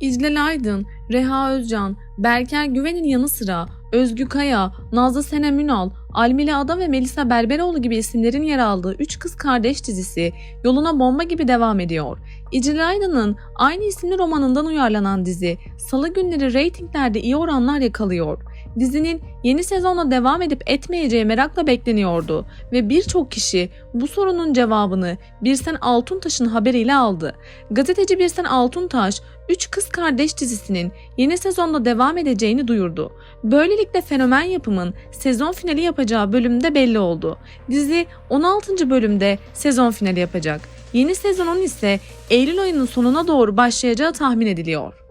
İclal Aydın, Reha Özcan, Berker Güven'in yanı sıra Özgü Kaya, Nazlı Senem Ünal, Almile Ada ve Melisa Berberoğlu gibi isimlerin yer aldığı Üç Kız Kardeş dizisi yoluna bomba gibi devam ediyor. İclal Aydın'ın aynı isimli romanından uyarlanan dizi salı günleri reytinglerde iyi oranlar yakalıyor. Dizinin yeni sezonla devam edip etmeyeceği merakla bekleniyordu ve birçok kişi bu sorunun cevabını Birsen Altuntaş'ın haberiyle aldı. Gazeteci Birsen Altuntaş, Üç Kız Kardeş dizisinin yeni sezonda devam edeceğini duyurdu. Böylelikle fenomen yapımın sezon finali yapacağı bölümde belli oldu. Dizi 16. bölümde sezon finali yapacak. Yeni sezonun ise Eylül ayının sonuna doğru başlayacağı tahmin ediliyor.